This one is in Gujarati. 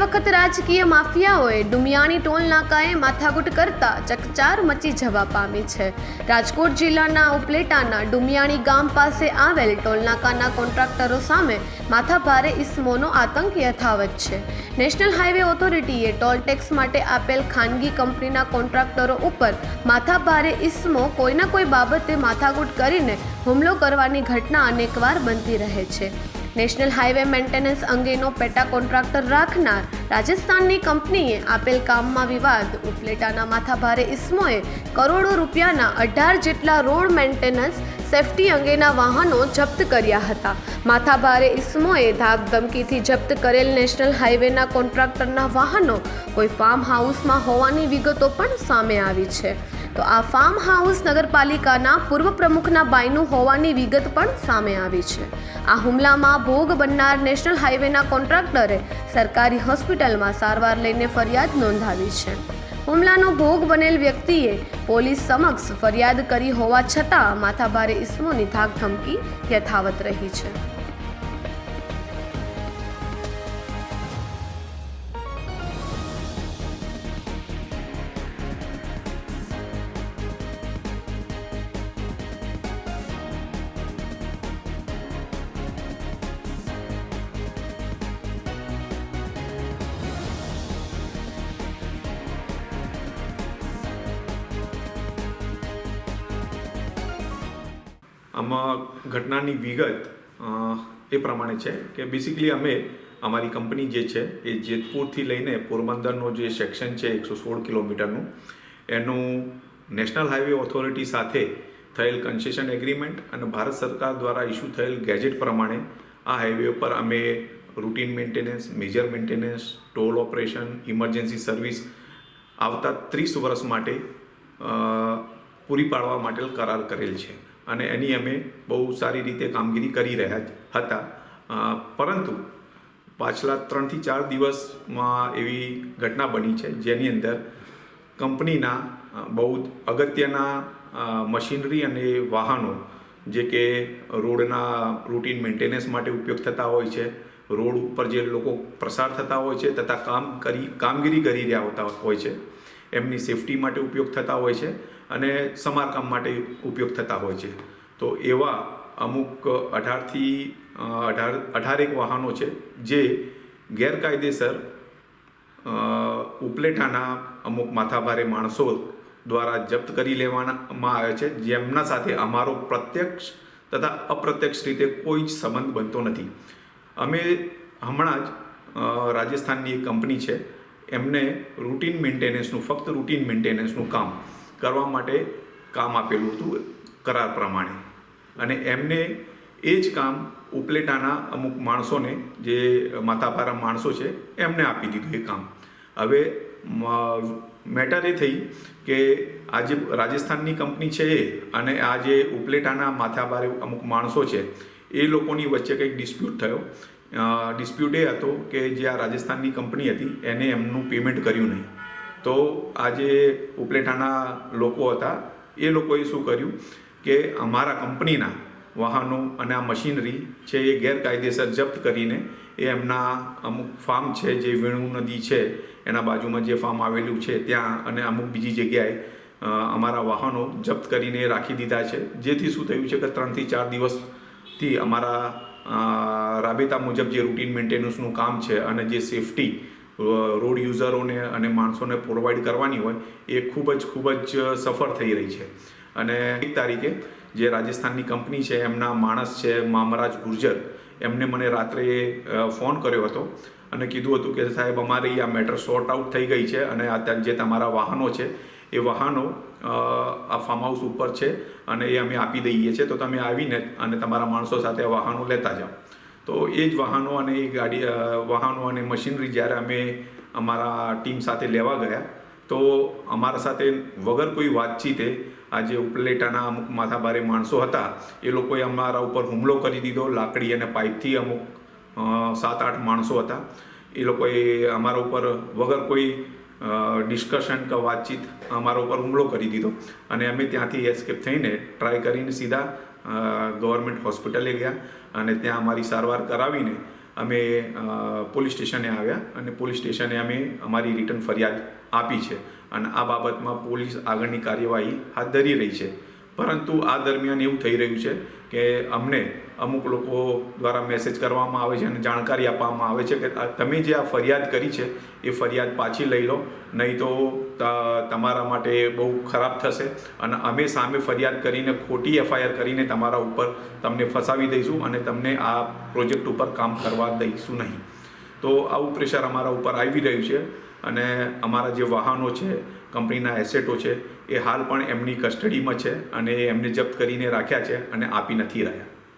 વખત રાજકીય માફિયાઓએ ડુમિયાણી ટોલ નાકાએ માથાકૂટ કરતા ચકચાર મચી જવા પામી છે. રાજકોટ જિલ્લાના ઉપલેટાના ડુમિયાણી ગામ પાસે આવેલ ટોલનાકાના કોન્ટ્રાક્ટરો સામે માથાભારે ઇસમોનો આતંક યથાવત છે. નેશનલ હાઈવે ઓથોરિટીએ ટોલ ટેક્સ માટે આપેલ ખાનગી કંપનીના કોન્ટ્રાક્ટરો ઉપર માથાભારે ઇસમો કોઈના કોઈ બાબતે માથાકૂટ કરીને હુમલો કરવાની ઘટના અનેકવાર બનતી રહે છે. નેશનલ હાઈવે મેન્ટેનન્સ અંગેનો પેટા કોન્ટ્રાક્ટર રાખનાર રાજસ્થાનની કંપનીએ આપેલ કામમાં વિવાદ. ઉપલેટાના માથાભારે ઇસમોએ કરોડો રૂપિયાના અઢાર જેટલા રોડ મેન્ટેનન્સ સેફટી અંગેના વાહનો જપ્ત કર્યા હતા. માથાભારે ઇસમોએ ધાક ધમકીથી જપ્ત કરેલ નેશનલ હાઈવેના કોન્ટ્રાક્ટરના વાહનો કોઈ ફાર્મ હાઉસમાં હોવાની વિગતો પણ સામે આવી છે. તો આ ફાર્મ હાઉસ નગરપાલિકાના પૂર્વ પ્રમુખના બાયનું હોવાની વિગત પણ સામે આવી છે. આ હુમલામાં ભોગ બનનાર નેશનલ હાઈવેના કોન્ટ્રાક્ટરે સરકારી હોસ્પિટલમાં સારવાર લઈને ફરિયાદ નોંધાવી છે. હુમલાનો ભોગ બનેલ વ્યક્તિએ પોલીસ સમક્ષ ફરિયાદ કરી હોવા છતાં માથાભારે ઇસમોની ધાક ધમકી યથાવત રહી છે. આમાં ઘટનાની વિગત એ પ્રમાણે છે કે બેસિકલી અમે અમારી કંપની જે છે એ જેતપુરથી લઈને પોરબંદરનો જે સેક્શન છે, એકસો સોળ કિલોમીટરનું, એનું નેશનલ હાઈવે ઓથોરિટી સાથે થયેલ કન્સેશન એગ્રીમેન્ટ અને ભારત સરકાર દ્વારા ઇસ્યુ થયેલ ગેજેટ પ્રમાણે આ હાઈવે ઉપર અમે routine maintenance major maintenance toll operation emergency service આવતા ત્રીસ વર્ષ માટે પૂરી પાડવા માટે કરાર કરેલ છે. અને એની અમે બહુ સારી રીતે કામગીરી કરી રહ્યા હતા. પરંતુ પાછલા ત્રણથી ચાર દિવસમાં એવી ઘટના બની છે, જેની અંદર કંપનીના બહુ અગત્યના મશીનરી અને વાહનો, જે કે રોડના રૂટીન મેન્ટેનન્સ માટે ઉપયોગ થતા હોય છે, રોડ ઉપર જે લોકો પ્રસાર થતા હોય છે તથા કામ કરી, કામગીરી કરી રહ્યા હોતા હોય છે, એમની સેફટી માટે ઉપયોગ થતા હોય છે અને સમારકામ માટે ઉપયોગ થતા હોય છે. તો એવા અમુક અઢારથી અઢાર અઢારેક વાહનો છે જે ગેરકાયદેસર ઉપલેઠાના અમુક માથાભારે માણસો દ્વારા જપ્ત કરી લેવામાં આવે છે. જેમના સાથે અમારો પ્રત્યક્ષ તથા અપ્રત્યક્ષ રીતે કોઈ જ સંબંધ બનતો નથી. અમે હમણાં જ રાજસ્થાનની એક કંપની છે. એમને રૂટીન મેન્ટેનન્સનું, ફક્ત રૂટીન મેન્ટેનન્સનું કામ કરવા માટે કામ આપેલું હતું કરાર પ્રમાણે. અને એમને એ જ કામ ઉપલેટાના અમુક માણસોને, જે માથાપારા માણસો છે, એમને આપી દીધું એ કામ. હવે મેટર એ થઈ કે આ જે રાજસ્થાનની કંપની છે એ અને આ જે ઉપલેટાના માથાભારે અમુક માણસો છે, એ લોકોની વચ્ચે કંઈક ડિસ્પ્યુટ થયો. ડિસ્પ્યુટ એ હતો કે જે આ રાજસ્થાનની કંપની હતી, એને એમનું પેમેન્ટ કર્યું નહીં. તો આ જે ઉપલેટાના લોકો હતા, એ લોકોએ શું કર્યું કે અમારા કંપનીના વાહનો અને આ મશીનરી છે એ ગેરકાયદેસર જપ્ત કરીને એ એમના અમુક ફાર્મ છે, જે વેણુ નદી છે, એના બાજુમાં જે ફાર્મ આવેલું છે, ત્યાં અને અમુક બીજી જગ્યાએ અમારા વાહનો જપ્ત કરીને રાખી દીધા છે. જેથી શું થયું છે કે ત્રણથી ચાર દિવસથી અમારા રાબેતા મુજબ જે રૂટીન મેન્ટેનન્સનું કામ છે અને જે સેફટી રોડ યુઝરોને અને માણસોને પ્રોવાઈડ કરવાની હોય એ ખૂબ જ ખૂબ જ સફળ થઈ રહી છે. અને એક તારીખે જે રાજસ્થાનની કંપની છે, એમના માણસ છે, મામરાજ ગુર્જર, એમને મને રાત્રે ફોન કર્યો હતો અને કીધું હતું કે, સાહેબ, અમારી આ મેટર સોર્ટ આઉટ થઈ ગઈ છે અને આ જે તમારા વાહનો છે, એ વાહનો આ ફાર્મ હાઉસ ઉપર છે અને એ અમે આપી દઈએ છીએ, તો તમે આવીને અને તમારા માણસો સાથે વાહનો લેતા જાઓ. તો એ જ વાહનો અને એ ગાડી વાહનો અને મશીનરી જ્યારે અમે અમારા ટીમ સાથે લેવા ગયા, તો અમારા સાથે વગર કોઈ વાતચીતે આ જે ઉપલેટાના અમુક માથાભારે માણસો હતા, એ લોકોએ અમારા ઉપર હુમલો કરી દીધો, લાકડી અને પાઇપથી અમુક સાત આઠ માણસો હતા. એ લોકોએ અમારા ઉપર વગર કોઈ ડિસ્કશન કે વાતચીત અમારા ઉપર હુમલો કરી દીધો. અને અમે ત્યાંથી એસ્કેપ થઈને ટ્રાય કરીને સીધા ગવર્મેન્ટ હોસ્પિટલે ગયા અને ત્યાં અમારી સારવાર કરાવીને અમે પોલીસ સ્ટેશને આવ્યા અને પોલીસ સ્ટેશને અમે અમારી રિટર્ન ફરિયાદ આપી છે. અને આ બાબતમાં પોલીસ આગળની કાર્યવાહી હાથ ધરી રહી છે. પરંતુ આ દરમિયાન એવું થઈ રહ્યું છે કે અમને અમુક લોકો દ્વારા મેસેજ કરવામાં આવે છે અને જાણકારી આપવામાં આવે છે કે તમે જે આ ફરિયાદ કરી છે, એ ફરિયાદ પાછી લઈ લો. નહીં તો, તમારા માટે બહુ ખરાબ થશે અને અમે સામે ફરિયાદ કરીને, ખોટી એફઆઈઆર કરીને તમારા ઉપર તમને ફસાવી દઈશું અને તમને આ પ્રોજેક્ટ ઉપર કામ કરવા દઈશું નહીં. તો આવું પ્રેશર અમારા ઉપર આવી રહ્યું છે અને અમારા જે વાહનો છે કંપનીના એસેટો છે, એ હાલ પણ એમની કસ્ટડીમાં છે અને એમને જપ્ત કરીને રાખ્યા છે અને આપી નથી રહ્યા.